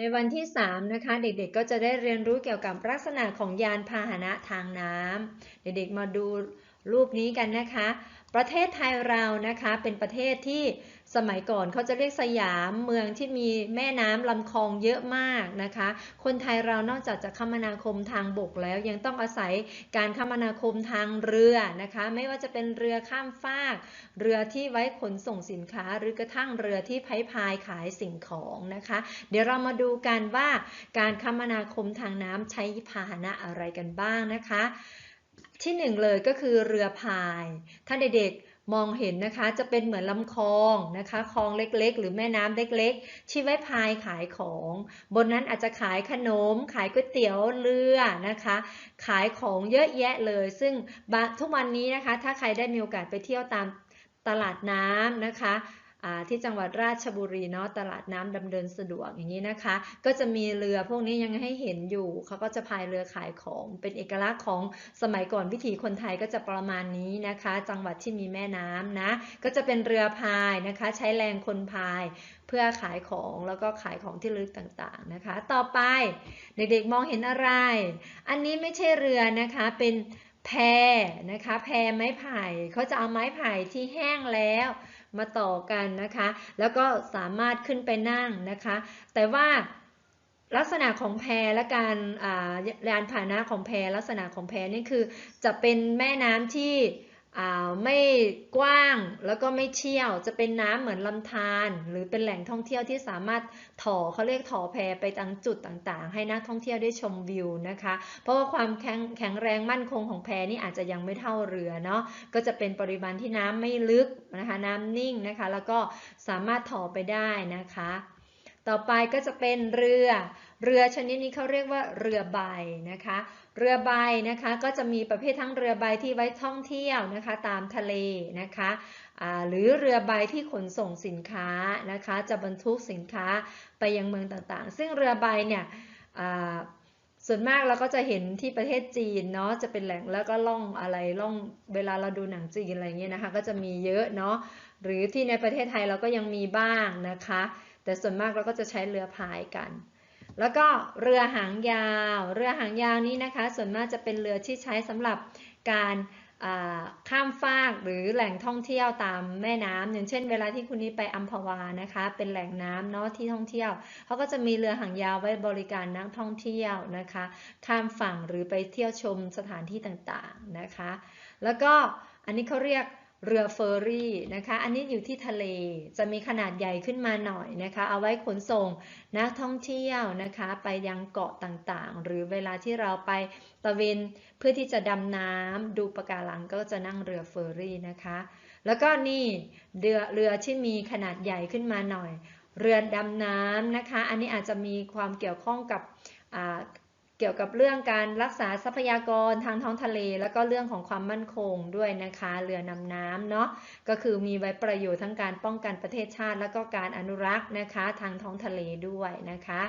ในวันที่ 3 นะคะ เด็กๆก็จะได้เรียนรู้เกี่ยวกับลักษณะของยานพาหนะทางน้ำเด็กๆมาดู รูปนี้กันนะคะ ประเทศไทยเรานะคะเป็นประเทศที่สมัยก่อนเขาจะเรียกสยามเมืองที่มีแม่น้ำลำคลองเยอะมากนะคะ คนไทยเรานอกจากจะคมนาคมทางบกแล้วยังต้องอาศัยการคมนาคมทางเรือนะคะ ไม่ว่าจะเป็นเรือข้ามฟาก เรือที่ไว้ขนส่งสินค้า หรือกระทั่งเรือที่พายพายขายสิ่งของนะคะ เดี๋ยวเรามาดูกันว่าการคมนาคมทางน้ำใช้พาหนะอะไรกันบ้างนะคะ ที่หนึ่งเลยก็คือเรือพาย ถ้าเด็กๆมองเห็นนะคะ จะเป็นเหมือนลำคลองนะคะ คลองเล็กๆ หรือแม่น้ำเล็กๆ ที่ไว้พายขายของ บนนั้นอาจจะขายขนม ขายก๋วยเตี๋ยวเรือนะคะ ขายของเยอะแยะเลย ซึ่งทุกวันนี้นะคะ ถ้าใครได้มีโอกาสไปเที่ยวตามตลาดน้ำนะคะ ที่จังหวัดราชบุรีเนาะตลาดน้ำดำเนินสะดวกอย่างนี้นะคะ ก็จะมีเรือพวกนี้ยังให้เห็นอยู่เขาก็จะพายเรือขายของเป็นเอกลักษณ์ของสมัยก่อนวิถีคนไทยก็จะประมาณนี้นะคะ จังหวัดที่มีแม่น้ำนะ ก็จะเป็นเรือพายนะคะ ใช้แรงคนพายเพื่อขายของแล้วก็ขายของที่ลึกต่างๆนะคะ ต่อไปเด็กๆมองเห็นอะไร อันนี้ไม่ใช่เรือนะคะเป็น แพรนะคะ แพรไม้ไผ่เขาจะเอาไม้ไผ่ที่แห้งแล้วมาต่อกันนะคะ แล้วก็สามารถขึ้นไปนั่งนะคะ แต่ว่าลักษณะของแพและการยานพาหนะของแพลักษณะของแพนี่คือจะเป็นแม่น้ำที่ ไม่กว้างแล้วก็ไม่เชี่ยว จะเป็นน้ำเหมือนลำธารหรือเป็นแหล่งท่องเที่ยวที่สามารถถอเขาเรียกถอแพไปตังจุดต่างๆ ให้นักท่องเที่ยวได้ชมวิวนะคะ เพราะว่าความแข็งแข็งแรงมั่นคงของแพนี่อาจจะยังไม่เท่าเรือเนาะก็จะเป็นปริมาณที่น้ำไม่ลึกนะคะน้ำนิ่งนะคะ แล้วก็สามารถถอไปได้นะคะ ต่อไปก็จะเป็นเรือ เรือชนิดนี้เขาเรียกว่าเรือใบนะคะ เรือใบนะคะก็จะมีประเภททั้งเรือใบที่ไว้ท่องเที่ยวนะคะตามทะเลนะคะหรือเรือใบที่ขนส่งสินค้านะคะ จะบรรทุกสินค้าไปยังเมืองต่างๆ ซึ่งเรือใบเนี่ยส่วนมากเราก็จะเห็นที่ประเทศจีนเนาะจะเป็นแหล่งแล้วก็ล่องอะไรล่องเวลาเราดูหนังจีนอะไรเงี้ยนะคะ ก็จะมีเยอะเนาะหรือที่ในประเทศไทยเราก็ยังมีบ้างนะคะ แต่ส่วนมากเราก็จะใช้เรือพายกัน แล้วก็เรือหางยาว เรือหางยาวนี้นะคะ ส่วนมากจะเป็นเรือที่ใช้สำหรับการข้ามฟากหรือแหล่งท่องเที่ยวตามแม่น้ำอย่างเช่น เวลาที่คุณนี้ไปอัมพวานะคะ เป็นแหล่งน้ำเนาะที่ท่องเที่ยวเขาก็จะมีเรือหางยาวไว้บริการนักท่องเที่ยวนะคะ ข้ามฝั่งหรือไปเที่ยวชมสถานที่ต่างๆนะคะ แล้วก็อันนี้เขาเรียก เรือเฟอร์รี่นะคะ อันนี้อยู่ที่ทะเล จะมีขนาดใหญ่ขึ้นมาหน่อยนะคะ เอาไว้ขนส่งนักท่องเที่ยวนะคะ ไปยังเกาะต่างๆ หรือเวลาที่เราไปตะเวนเพื่อที่จะดำน้ำดูปะการังก็จะนั่งเรือเฟอร์รี่นะคะ แล้วก็นี่เรือเรือที่มีขนาดใหญ่ขึ้นมาหน่อย เรือดำน้ำนะคะ อันนี้อาจจะมีความเกี่ยวข้องกับ เกี่ยวกับเรื่องการรักษาทรัพยากรทางท้องทะเล แล้วก็เรื่องของความมั่นคงด้วยนะคะ เรือนำน้ำเนาะก็คือมีไว้ประโยชน์ทั้งการป้องกันประเทศชาติ แล้วก็การอนุรักษ์นะคะทางท้องทะเลด้วยนะคะ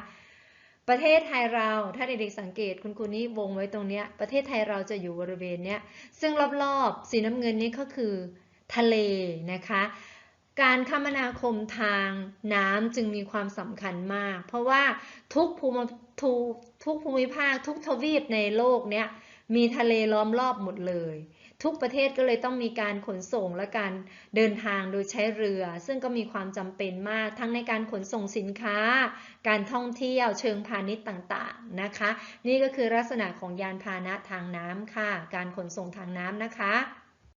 ประเทศไทยเราถ้าเด็กๆสังเกตคุณครูนี้วงไว้ตรงเนี้ยประเทศไทยเราจะอยู่บริเวณเนี้ยซึ่งรอบๆ สีน้ำเงินนี้ก็คือทะเลนะคะ การคมนาคมทางน้ำจึงมีความสำคัญมาก เพราะว่าทุกภูมิทุกทุกภูมิภาค ทุกทวีปในโลกเนี้ยมีทะเลล้อมรอบหมดเลย ทุกประเทศก็เลยต้องมีการขนส่งและการเดินทางโดยใช้เรือ ซึ่งก็มีความจำเป็นมาก ทั้งในการขนส่งสินค้า การท่องเที่ยวเชิงพาณิชย์ต่างๆนะคะ นี่ก็คือลักษณะของยานพาหนะทางน้ำค่ะ การขนส่งทางน้ำนะคะ